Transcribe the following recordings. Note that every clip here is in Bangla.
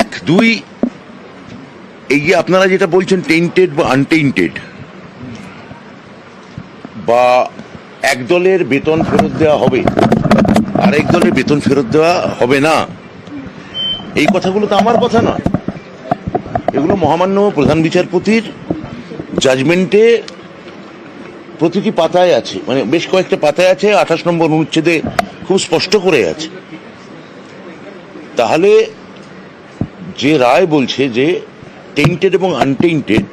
এক, দুই, এই যে আপনারা যেটা বলছেন টেন্টেড বা আনটেন্টেড বা এক দলের বেতন ফেরত দেওয়া হবে, আরেক দলের বেতন ফেরত দেওয়া হবে না, এই কথাগুলো তো আমার কথা নয়। এগুলো মহামান্য প্রধান বিচারপতির জাজমেন্টে প্রতিটি পাতায় আছে মানে বেশ কয়েকটা পাতায় আছে, আঠাশ নম্বর অনুচ্ছেদে খুব স্পষ্ট করে আছে। তাহলে যে রায় বলছে যে টেন্টেড এবং আনটেন্টেড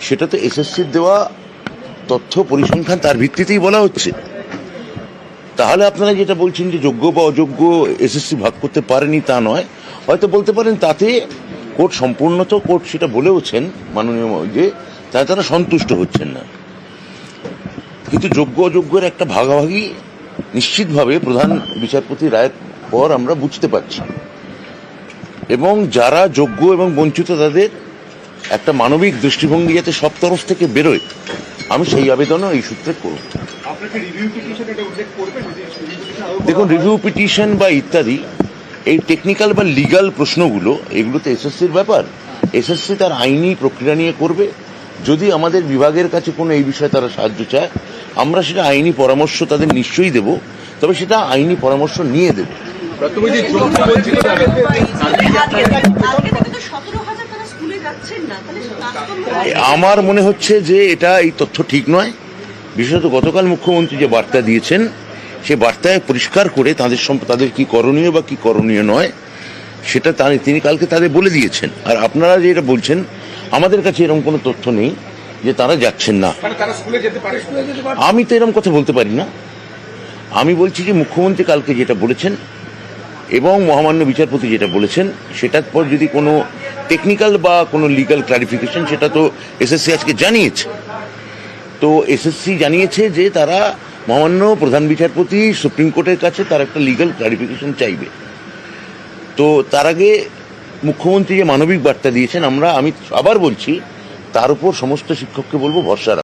সেটা তো এসএসসির দেওয়া তথ্য পরিসংখ্যান তার ভিত্তিতেই বলা হচ্ছে। তাহলে আপনারা যেটা বলছেন যে যোগ্য বা অযোগ্য এসএসসি ভাগ করতে পারেনি তা নয়, হয়তো বলতে পারেন তাতে কোর্ট সম্পূর্ণ তো কোর্ট সেটা বলেওছেন মাননীয় যে তাই তারা সন্তুষ্ট হচ্ছেন না। কিন্তু যোগ্য অযোগ্যের একটা ভাগাভাগি নিশ্চিতভাবে প্রধান বিচারপতি রায়ের পর আমরা বুঝতে পারছি। এবং যারা যোগ্য এবং বঞ্চিত তাদের একটা মানবিক দৃষ্টিভঙ্গি যাতে সব তরফ থেকে বেরোয় আমি সেই আবেদনও এই সূত্রে করব। দেখুন রিভিউ পিটিশন বা ইত্যাদি এই টেকনিক্যাল বা লিগাল প্রশ্নগুলো এগুলো তো এসএসসির ব্যাপার। এসএসসি তার আইনি প্রক্রিয়া নিয়ে করবে। যদি আমাদের বিভাগের কাছে কোনো এই বিষয়ে তারা সাহায্য চায় আমরা সেটা আইনি পরামর্শ তাদের নিশ্চয়ই দেব তবে সেটা আইনি পরামর্শ নিয়ে দেব। তুমি যে বঞ্চিত আমার মনে হচ্ছে যে এটা এই তথ্য ঠিক নয়। বিশেষত গতকাল মুখ্যমন্ত্রী যে বার্তা দিয়েছেন সে বার্তায় পরিষ্কার করে তাদের সম্প- তাদের কি করণীয় বা কি করণীয় নয় সেটা তার- তিনি কালকে তাদের বলে দিয়েছেন। আর আপনারা যেটা বলছেন আমাদের কাছে এরকম কোনো তথ্য নেই যে তারা যাচ্ছেন না। মানে তারা স্কুলে যেতে পারে স্কুলে যেতে পারে আমি তো এরকম কথা বলতে পারি না। আমি বলছি যে মুখ্যমন্ত্রী কালকে যেটা বলেছেন এবং মহামান্য বিচারপতি যেটা বলেছেন, সেটার পর যদি কোনো টেকনিক্যাল বা কোনো লিগ্যাল ক্লারিফিকেশন সেটা তো এসএসসি আজকে জানিয়েছে তো এসএসসি জানিয়েছে যে তারা মহামান্য প্রধান বিচারপতি সুপ্রিম কোর্টের কাছে তার একটা লিগ্যাল ক্লারিফিকেশন চাইবে তো তার আগে মুখ্যমন্ত্রী যে মানবিক বার্তা দিয়েছেন, আমরা, আমি আবার বলছি, তার উপর সমস্ত শিক্ষককে বলব ভরসা।